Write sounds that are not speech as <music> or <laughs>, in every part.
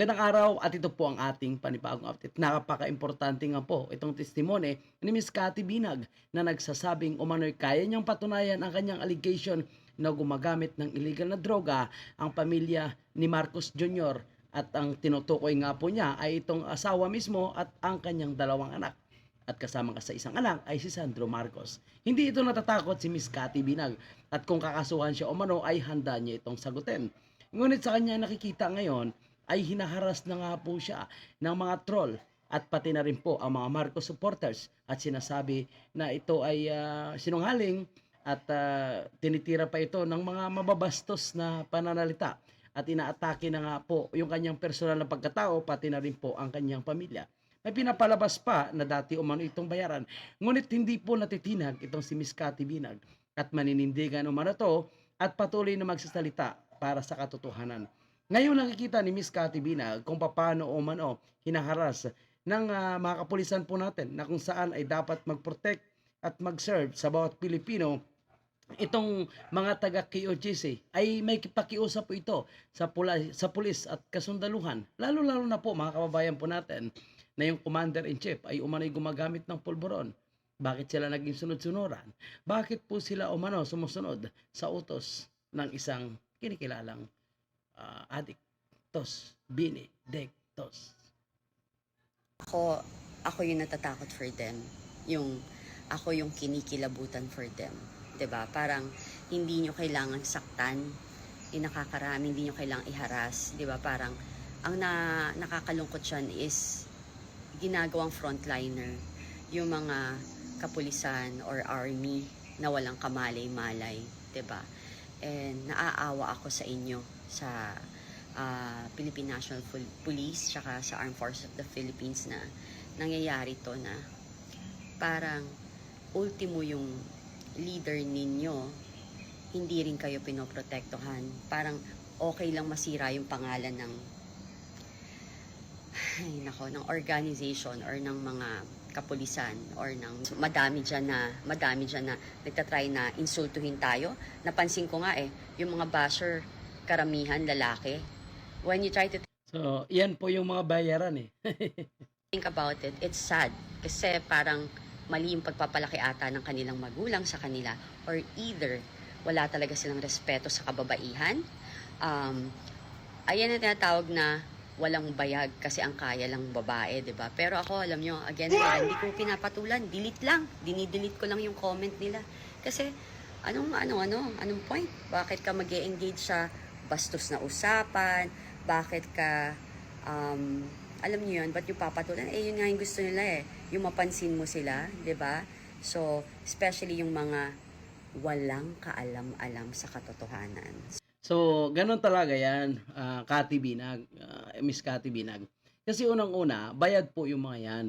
Magandang araw at ito po ang ating panibagong update. Napaka-importante nga po itong testimony ni Miss Cathy Binag na nagsasabing umano'y kaya niyang patunayan ang kanyang allegation na gumagamit ng illegal na droga ang pamilya ni Marcos Jr. at ang tinutukoy nga po niya ay itong asawa mismo at ang kanyang dalawang anak. At kasama ka sa isang anak ay si Sandro Marcos. Hindi ito natatakot si Miss Cathy Binag at kung kakasuhan siya umano ay handa niya itong sagutin. Ngunit sa kanya nakikita ngayon ay hinaharas na nga po siya ng mga troll at pati na rin po ang mga Marcos supporters at sinasabi na ito ay ah, sinungaling at ah, tinitira pa ito ng mga mababastos na pananalita at inaatake na nga po yung kanyang personal na pagkatao pati na rin po ang kanyang pamilya. May pinapalabas pa na dati umano itong bayaran ngunit hindi po natitinag itong si Miss Cathy Binag at maninindigan umano to at patuloy na magsasalita para sa katotohanan. Ngayon nakikita ni Miss Cathy Binag kung paano o mano hinaharas ng ah, mga kapulisan po natin na kung saan ay dapat mag-protect at mag-serve sa bawat Pilipino itong mga taga KOGC ay may pakiusap po ito sa pula, sa pulis at kasundaluhan. Lalo-lalo na po mga kababayan po natin na yung commander-in-chief ay umano'y gumagamit ng pulburon. Bakit sila naging sunod-sunuran? Bakit po sila umano sumusunod sa utos ng isang kinikilalang uh, adictos, benedictos. Ako, ako yung natatakot for them. Yung, ako yung kinikilabutan for them. ba Parang, hindi nyo kailangan saktan, inakakarami, hindi nyo kailangan iharas. ba Parang, ang na, nakakalungkot siyan is, ginagawang frontliner, yung mga kapulisan or army na walang kamalay-malay, 'di ba And naaawa ako sa inyo, sa ah, Philippine National Police tsaka sa Armed Forces of the Philippines na nangyayari to na parang ultimo yung leader ninyo hindi rin kayo pinoprotektohan. Parang okay lang masira yung pangalan ng ay nako ng organization or ng mga kapulisan or ng madami dyan na madami dyan na nagtatry na insultuhin tayo. Napansin ko nga eh yung mga basher karamihan lalaki when you try to So, yan po yung mga bayaran eh. <laughs> think about it, it's sad. Kasi parang mali yung pagpapalaki ata ng kanilang magulang sa kanila. Or either, wala talaga silang respeto sa kababaihan. Um, ayan ang tinatawag na walang bayag kasi ang kaya lang babae, 'di ba? Pero ako, alam nyo, again, again, hindi ko pinapatulan. Delete lang. Dinidelete ko lang yung comment nila. Kasi, anong, ano, ano, anong point? Bakit ka mag engage sa bastos na usapan? Bakit ka, um, alam niyo yun, ba't yung papatulan? Eh, yun nga yung gusto nila eh. Yung mapansin mo sila, 'di ba? So, especially yung mga walang kaalam-alam sa katotohanan. So, ganun talaga yan, uh, Cathy Binag, ah, Miss Cathy Binag. Kasi unang-una, bayad po yung mga yan.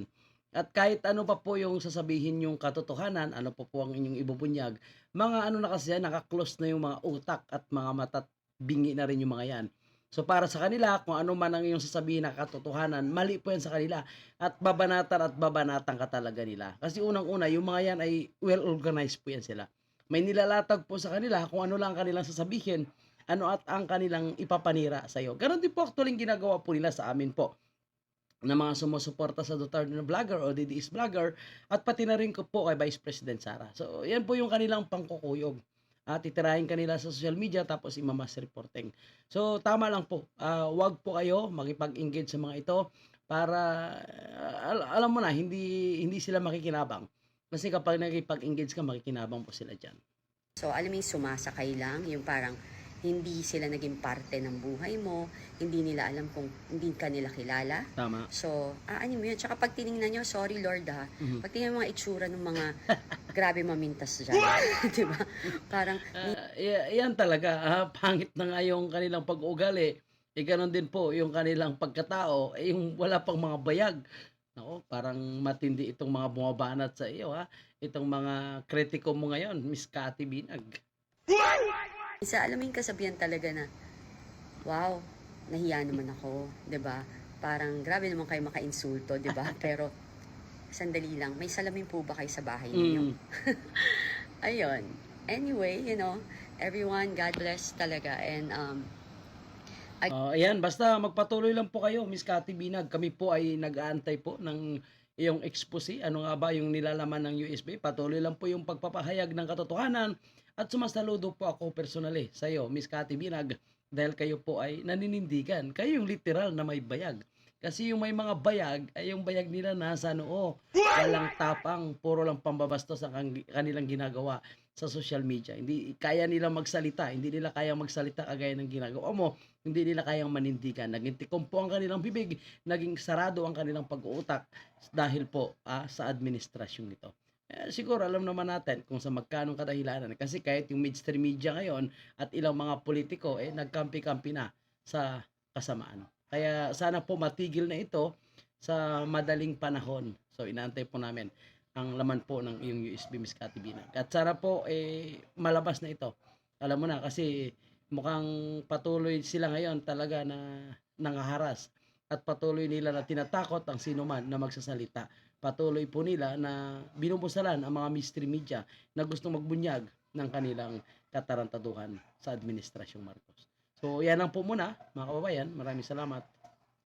At kahit ano pa po yung sasabihin yung katotohanan, ano pa po ang inyong ibubunyag, mga ano na kasi yan, nakaklose na yung mga utak at mga matat bingi na rin yung mga yan. So para sa kanila, kung ano man ang iyong sasabihin na katotohanan, mali po yan sa kanila. At babanatan at babanatan ka talaga nila. Kasi unang-una, yung mga yan ay well-organized po yan sila. May nilalatag po sa kanila kung ano lang kanilang sasabihin, ano at ang kanilang ipapanira sa iyo. Ganon din po actually ginagawa po nila sa amin po na mga sumusuporta sa Duterte na vlogger o DDS vlogger at pati na rin ko po kay Vice President Sara. So, yan po yung kanilang pangkukuyog. At titirahin kanila sa social media tapos imamas reporting. So, tama lang po. Ah, wag po kayo makipag-engage sa mga ito para ah, al- alam mo na hindi hindi sila makikinabang. Kasi kapag nakipag-engage ka, makikinabang po sila diyan. So, alam mo sumasakay lang, yung parang hindi sila naging parte ng buhay mo, hindi nila alam kung hindi ka nila kilala. Tama. So, aanin mo yun. Tsaka pag tinignan nyo, sorry Lord ha, Mhm. pag tingnan mo mga itsura ng mga <laughs> grabe mamintas dyan. <laughs> di ba? Parang, y- yan talaga, ah, pangit na nga yung kanilang pag-ugali. E ganon din po yung kanilang pagkatao, eh, yung wala pang mga bayag. Nako, parang matindi itong mga bumabanat sa iyo ha. Itong mga kritiko mo ngayon, Miss Cathy Binag. Isa, alam mo yung kasabihan talaga na, wow, nahiya naman ako, ba? Parang grabe naman kayo maka-insulto, ba? <laughs> Pero sandali lang, may salamin po ba kayo sa bahay ninyo? Mm. <laughs> Ayun. Anyway, you know, everyone, God bless talaga. And um, Oh, ayan, basta magpatuloy lang po kayo, Miss Cathy Binag. Kami po ay nag-aantay po ng iyong expose. Ano nga ba yung nilalaman ng USB? Patuloy lang po yung pagpapahayag ng katotohanan at sumasaludo po ako personally sa iyo, Miss Cathy Binag, dahil kayo po ay naninindigan. Kayo yung literal na may bayag. Kasi yung may mga bayag, ay yung bayag nila nasa noo. Walang tapang, puro lang pambabastos ang kanilang ginagawa sa social media. Hindi kaya nila magsalita, hindi nila kaya magsalita kagaya ng ginagawa mo, hindi nila kayang manindigan. Naging tikompo ang kanilang bibig, naging sarado ang kanilang pag-uutak dahil po ah, sa administrasyon nito. Eh, siguro alam naman natin kung sa magkanong kadahilanan. Kasi kahit yung mainstream media ngayon at ilang mga politiko, eh, nagkampi-kampi na sa kasamaan. Kaya sana po matigil na ito sa madaling panahon. So inaantay po namin ang laman po ng iyong USB Miss Cathy Binag. At sana po eh malabas na ito. Alam mo na kasi mukhang patuloy sila ngayon talaga na nangaharas at patuloy nila na tinatakot ang sino man na magsasalita. Patuloy po nila na binubusalan ang mga mystery media na gustong magbunyag ng kanilang katarantaduhan sa Administrasyong Marcos. So, yan lang po muna, mga kababayan. Maraming salamat.